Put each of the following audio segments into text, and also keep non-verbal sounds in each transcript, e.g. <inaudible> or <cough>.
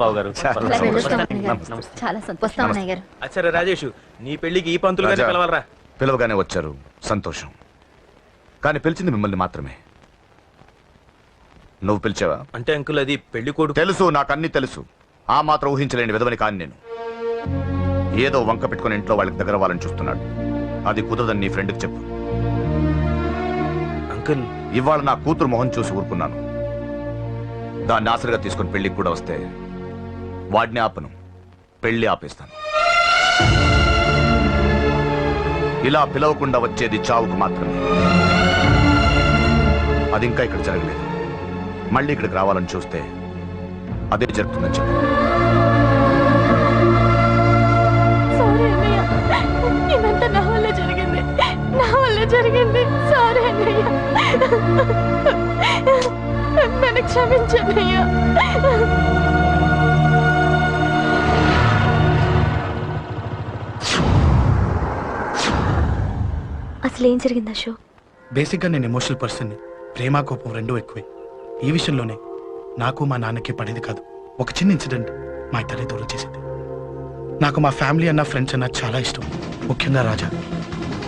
బాబు గారు. చాలా సంతోషం. గారు అచ్చరే రాజేష్ నీ పెళ్ళికి ఈ పంతులు గారిని. పిలవాలరా పిలవగానే వచ్చారు. సంతోషం. కానీ పిలిచింది మిమ్మల్ని మాత్రమే. నువ్వు పిలిచావా? అంటే అంకుల్ అది పెళ్ళి కొడుకు. తెలుసు నాకు అన్ని తెలుసు. ఆ మాత్రం ఊహించలేని విధవని కాని నేను. ఏదో వంక పెట్టుకుని ఇంట్లో వాళ్ళకి దగ్గర వాళ్ళని చూస్తున్నాడు. అది కుదరదని నీ ఫ్రెండ్కి చెప్పు. అంకుల్. ఇవాళ నా కూతురు మొహం చూసి ఊరుకున్నాను. దాన్ని ఆసరిగా తీసుకుని పెళ్ళికి కూడా వస్తే వాడిని ఆపను. పెళ్ళి ఆపేస్తాను. ఇలా పిలవకుండా వచ్చేది చావుకు మాత్రమే. అది ఇంకా ఇక్కడ జరగలేదు. మళ్ళీ ఇక్కడికి రావాలని చూస్తే అదే జరుగుతుందని చెప్పి. సారీ జరిగింది. సారీ అన్నయ్య. నన్ను అసలు ఏం జరిగింది అశోక్? బేసిక్గా నేను ఎమోషనల్ పర్సన్ని ప్రేమ కోపం రెండూ ఎక్కువే. ఈ విషయంలోనే నాకు మా నాన్నకి పడేది కాదు. ఒక చిన్న ఇన్సిడెంట్ మా ఇద్దరి దూరం చేసింది. నాకు మా ఫ్యామిలీ అన్న ఫ్రెండ్స్ అన్న చాలా ఇష్టం. ముఖ్యంగా రాజా.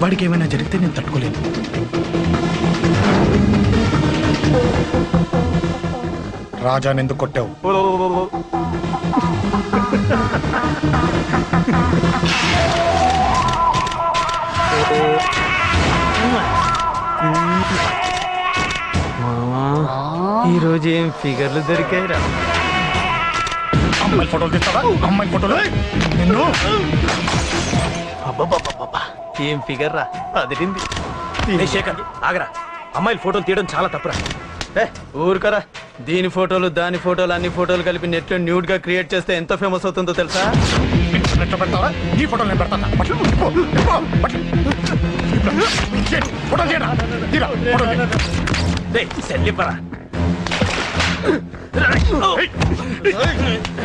వాడికి ఏమైనా జరిగితే నేను తట్టుకోలేను. రాజాని ఎందుకు కొట్టావు? ఈ <laughs> రోజు ఏం ఫిగర్లు దొరికాయిరా? అమ్మాయి ఫోటోలు తీస్తావా? అమ్మాయి ఫోటోలు? నిన్ను. ఏం ఫిగర్ రా అదిరింది శేఖర్ ఆగరా. అమ్మాయిల ఫోటోలు తీయడం చాలా తప్పురా. ఏ ఊరుకరా. దీని ఫోటోలు దాని ఫోటోలు అన్ని ఫోటోలు కలిపి నెట్లో న్యూడ్గా క్రియేట్ చేస్తే ఎంత ఫేమస్ అవుతుందో తెలుసా? చేయరా తీరా సెల్లిపరా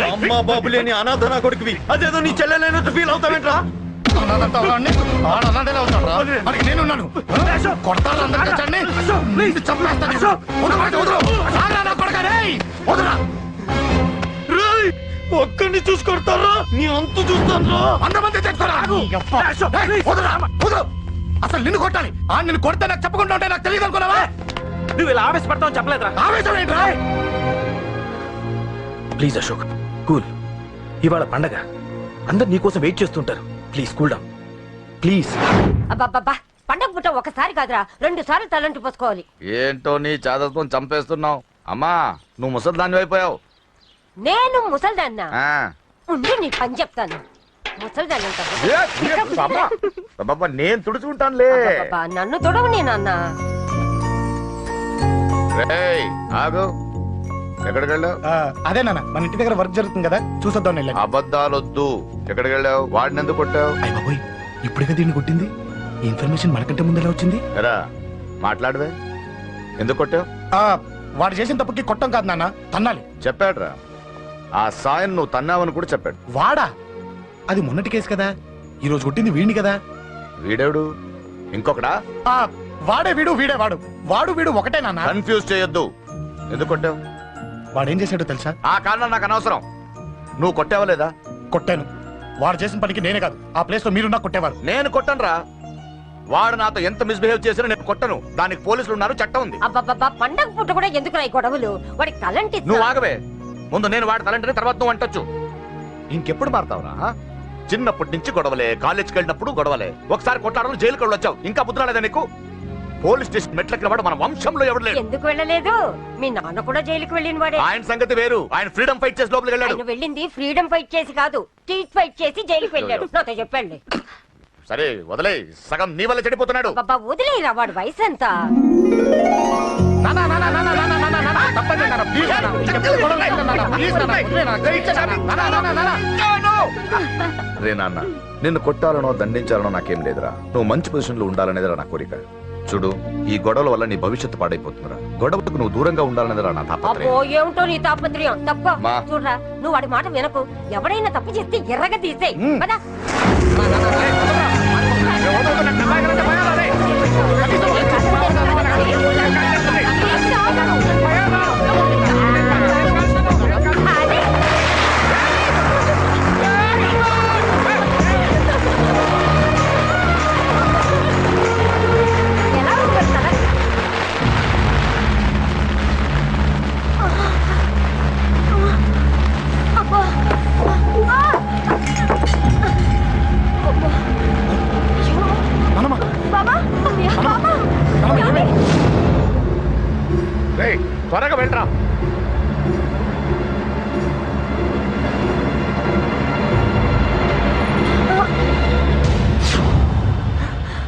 అమ్మా బాబు లేని అనాథనా కొడుకువి అదేదో నీ చెల్లెలైనట్టు ఫీల్ అవుతావేంట్రా నేనున్నాను. అందరికీ చంపేస్తాను. ఒక్కడిని చూసుకొడతారా నీ అంతు చూస్తాను అంతమంది తెచ్చుకోరా. అసలు నిన్ను కొట్టాలి. ఆ నిన్ను కొడితే నాకు చెప్పకుండా ఉంటే నాకు తెలియదు అనుకున్నావా నువ్వు ఇలా ఆవేశపడతావు చెప్పలేదురా. ఆవేశం ఏంట్రా? Please Ashok cool. ఇవాళ పండగ. అందరు నీకోసం వెయిట్ చేస్తుంటారు. Please cool down. ప్లీజ్. అబ్బబ్బబ్బా పండగ పుట్ట ఒకసారి కాదురా రెండు సార్లు తలంటి పోసుకోవాలి. ఏంటో నీ చాదత్వం చంపేస్తున్నావు? అమ్మా నువ్వు ముసలి అయిపోయావు నేను ముసల్దాన్న? ఉండి నీ పని చెప్తాను. ముసల్దాన్ని నేను తుడుచుకుంటానులే. నన్ను తొడవు నేను అన్న రేయ్, ఆగు. ఎక్కడికి వెళ్ళావు ఆ, అదే నాన్న మన ఇంటి దగ్గర వర్క్ జరుగుతుంది కదా చూసొద్దాం వెళ్ళండి. అబద్ధాలొద్దు. ఎక్కడికి వెళ్ళావు వాడిని ఎందుకు కొట్టావు? అయ్య బాబోయ్ ఇప్పుడే దీన్ని కొట్టింది? ఈ ఇన్ఫర్మేషన్ మనకంటే ముందు ఎలా వచ్చింది? ఎరా మాట్లాడవే. ఎందుకు కొట్టావు? ఆ వాడు చేసిన తప్పుకి కొట్టం కాదు నాన్న తన్నాలి. చెప్పాడురా. ఆ సాయం నువ్వు తన్నావని కూడా చెప్పాడు. వాడా? అది మొన్నటి కేసు కదా. ఈ రోజు కొట్టింది వీడిని కదా. వీడెవడు? ఇంకొకడా? ఆ వాడే వీడు వీడే వాడు. వాడు వీడు ఒకటే నాన్న. కన్ఫ్యూజ్ చేయొద్దు. ఎందుకు కొట్టావు? వాడేం చేశాడో తెలుసా? ఆ కారణం నాకు అనవసరం. నువ్వు కొట్టావా లేదా? కొట్టాను. వాడు చేసిన పనికి నేనే కాదు. ఆ ప్లేస్లో మీరున్నా కొట్టేవారు. నేను కొట్టనురా. వాడు నాతో ఎంత మిస్బిహేవ్ చేసినా నేను కొట్టను. దానికి పోలీసులు ఉన్నారు చట్టం ఉంది. అబ్బబ్బబ్బా పండగ పుట్ట కూడా ఎందుకు ఈ గొడవలు? వాడికి తలంటి నువ్వు ఆగవే. ముందు నేను వాడి తలంటే తర్వాత నువ్వు అంటొచ్చు. ఇంకెప్పుడు మారుతావురా? చిన్నప్పటి నుంచి గొడవలే కాలేజ్కి వెళ్ళినప్పుడు గొడవలే. ఒకసారి కొట్లాడడం జైలుకి వచ్చావు ఇంకా బుద్ధి రాలేదా నీకు? పోలీస్ స్టేషన్ మెట్లకి వాడు మన వంశంలో ఎవడు లేడు. ఎందుకు వెళ్ళలేదు? మీ నాన్న కూడా జైలుకి వెళ్ళిన వాడే. ఆయన సంగతి వేరు. ఆయన ఫ్రీడమ్ ఫైట్ చేసి లోపలికి వెళ్ళాడు. ఆయన వెళ్ళింది ఫ్రీడమ్ ఫైట్ చేసి కాదు స్ట్రీట్ ఫైట్ చేసి జైలుకి వెళ్ళాడు. నాతో చెప్పండి. సరే వదిలే సగం నీ వల్ల చెడిపోతున్నాడు. బాబా వదిలేరా వాడు వయసు ఎంత నాన్న, నాన్న, నాన్న, నాన్న, తప్పండి నాన్న, please నాన్న. ఇంకెప్పుడు గొడవలు చేయకండి నాన్న, please నాన్న, వదిలేయ్ నాన్న, దయచేసి నాన్న, నాన్న, నాన్న, నాన్న. రే నాన్న నిన్ను కొట్టాలనో దండించాలనో నాకేం లేదురా. నువ్వు మంచి పొజిషన్లో ఉండాలనేదిరా నా కోరిక. చూడు ఈ గొడవల వల్ల నీ భవిష్యత్తు పాడైపోతుందిరా. గొడవకు నువ్వు దూరంగా ఉండాలనేదిరా నా అబ్బో తాపత్రయం ఏమిటో నీ తాపత్రయం? తప్ప. చూడరా నువ్వు వాడి మాట వినకు. ఎవడైనా తప్పు చేస్తే ఎర్రగా తీసేయ్.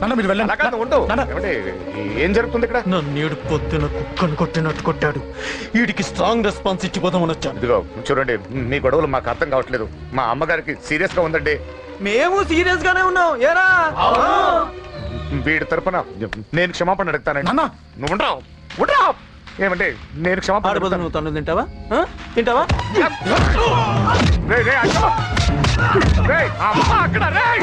నాన్న మీరు వెళ్ళండి. ఏం జరుగుతుంది ఇక్కడ? నన్ను పొద్దున కుక్కను కొట్టినట్టు కొట్టాడు. వీడికి స్ట్రాంగ్ రెస్పాన్స్ ఇచ్చిపోదామని వచ్చాను ఇదిగో చూడండి మీ గొడవలు మాకు అర్థం కావట్లేదు. మా అమ్మగారికి సీరియస్గా ఉందండి. మేము సీరియస్ గానే ఉన్నాం. ఏరా? వీడి తరపున నేను క్షమాపణ అడుగుతానండి. నువ్వు ఉండరావు ఉండరావు ఏమంటే నేను క్షమాపణ. నువ్వు తను తింటావా? తింటావా? రేయ్, రేయ్, అశోక్! రేయ్, అమ్మ అక్కడ రేయ్!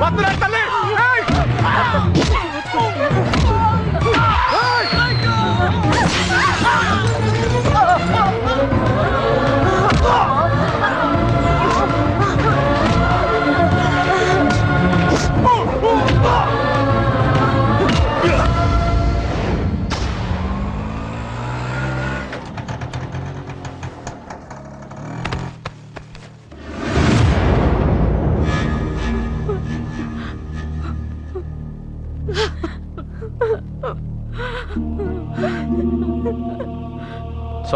వద్దురా తల్లి!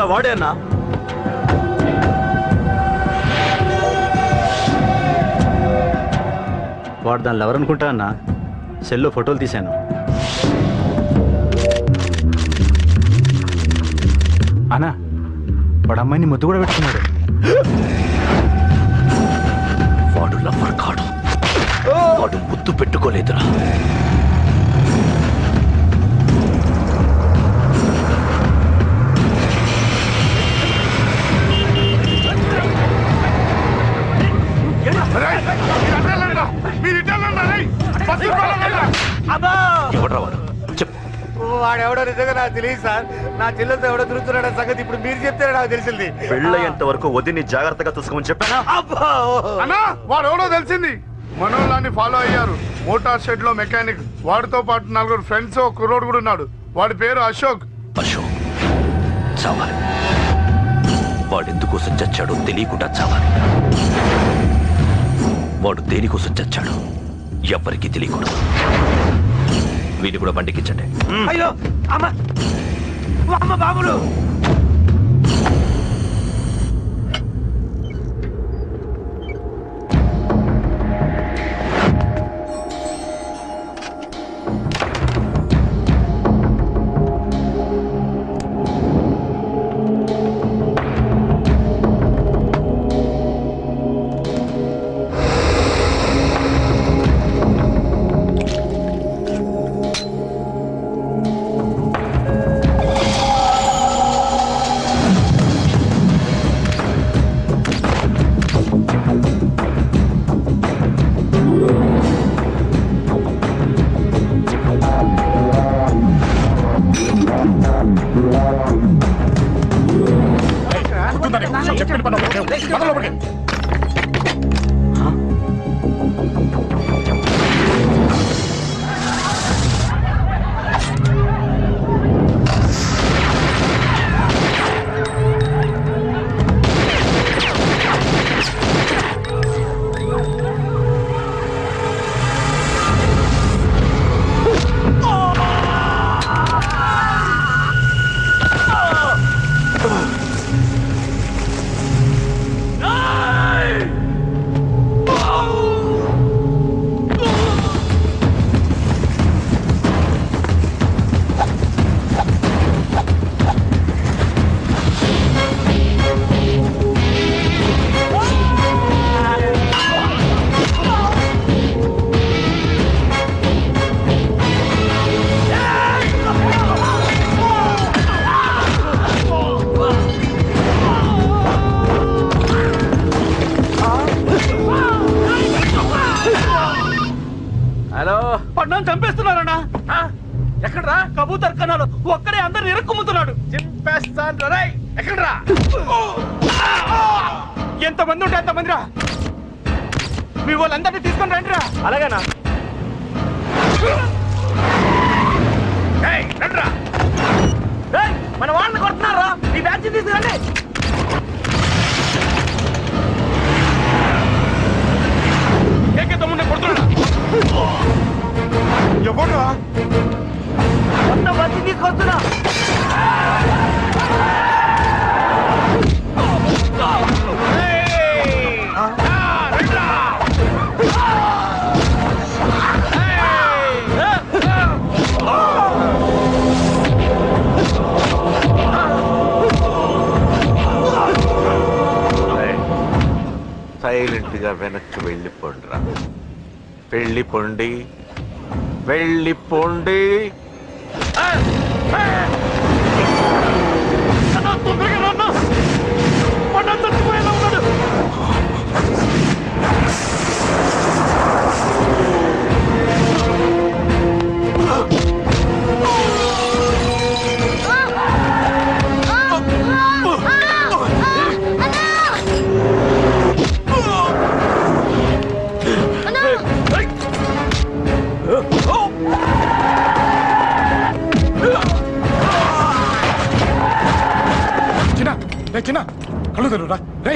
కూడా వాడే అన్నా వాడు దానిలో ఎవరనుకుంటా అన్న. సెల్లో ఫోటోలు తీశాను. అన్నా వాడు అమ్మాయిని ముద్దు కూడా పెట్టుకున్నాడు. వాడు లవ్వర్ కాడు. వాడు ముద్దు పెట్టుకోలేదురా. ఎవడ్రా వాడు చెప్పు వాడెవడో నిజంగా నాకు తెలియదు సార్. నా చెల్లెలతో ఎవడో తిరుగుతున్నాడో సంగతి ఇప్పుడు మీరు చెప్తేనే నాకు తెలిసింది. పెళ్ళయ్యేంత వరకు వదిని జాగ్రత్తగా చూసుకోమని చెప్పానా? అన్నా వాడు ఎవడో తెలిసింది. మనోళ్ళని ఫాలో అయ్యారు. మోటార్ షెడ్లో మెకానిక్ వాడితో పాటు నలుగురు ఫ్రెండ్స్ ఒక కుర్రోడు కూడా ఉన్నాడు. వాడి పేరు అశోక్. అశోక్. చావాలి. వాడు ఎందుకోసం చచ్చాడో తెలియకుండా చావాలి. వాడు దేనికోసం చచ్చాడో? ఎవ్వరికీ తెలియకూడదు. వీటి కూడా బండికించండి. అయ్యో అమ్మ. అమ్మ బాబులు. Shit! వెళ్ళిపోండిరా. వెళ్ళిపోండి వెళ్ళిపోండి రే చిన్న. కళ్ళు తెరురా రే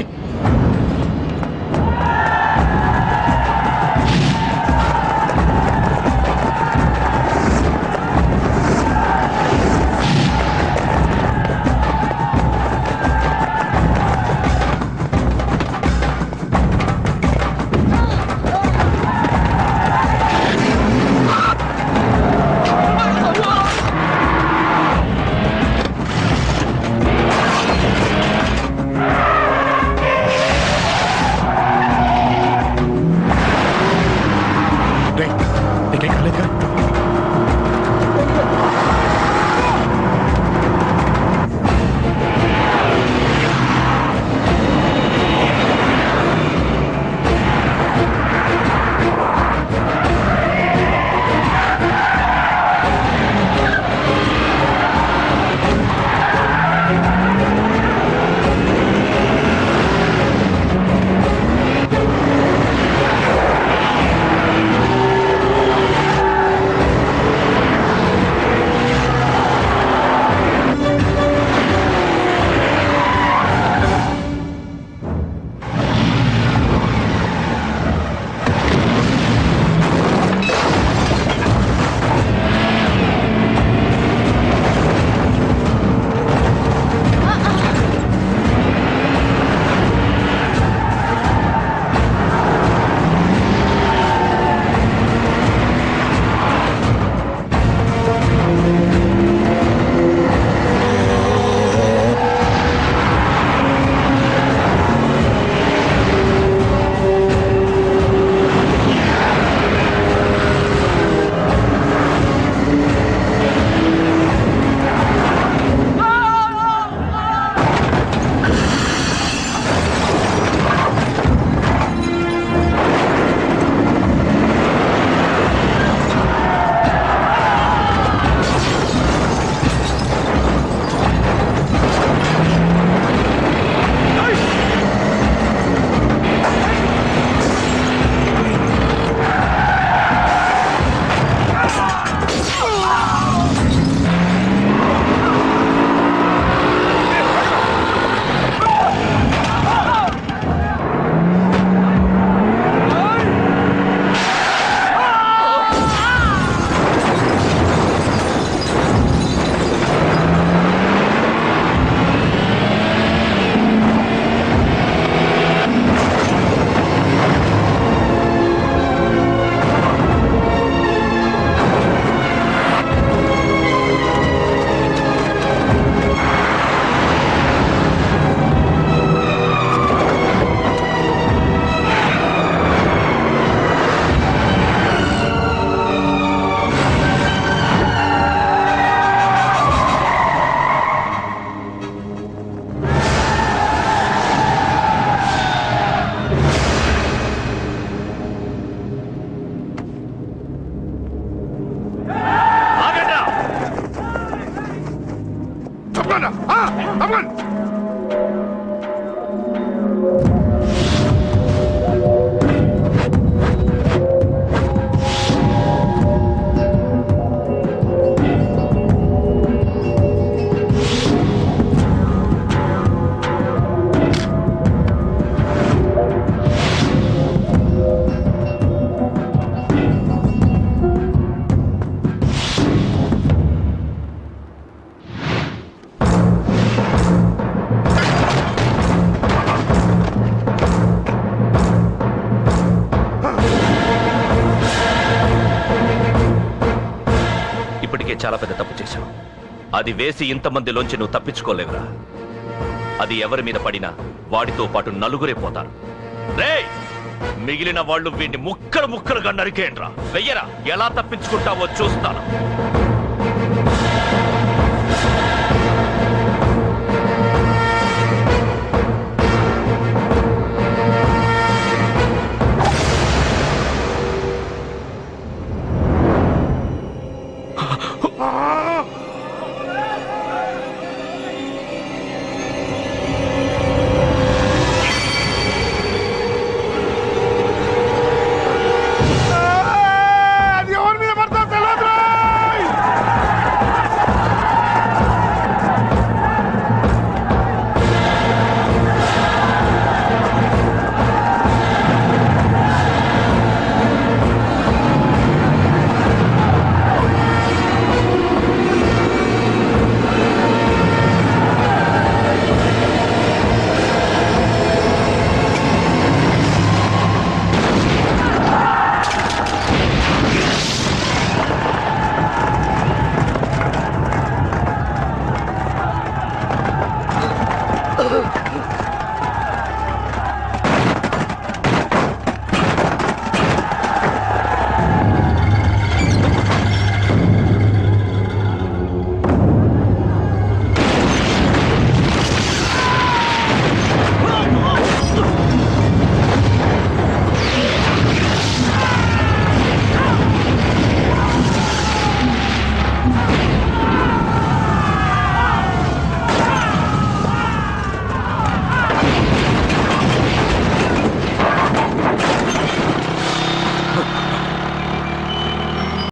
వేసి ఇంతమందిలోంచి నువ్వు తప్పించుకోలేవురా. అది ఎవరి మీద పడినా వాడితో పాటు నలుగురే పోతారు. రేయ్! మిగిలిన వాళ్ళు వీడిని ముక్కలు ముక్కలుగా నరికేయండ్రా. వెయ్యరా. ఎలా తప్పించుకుంటావో చూస్తాను.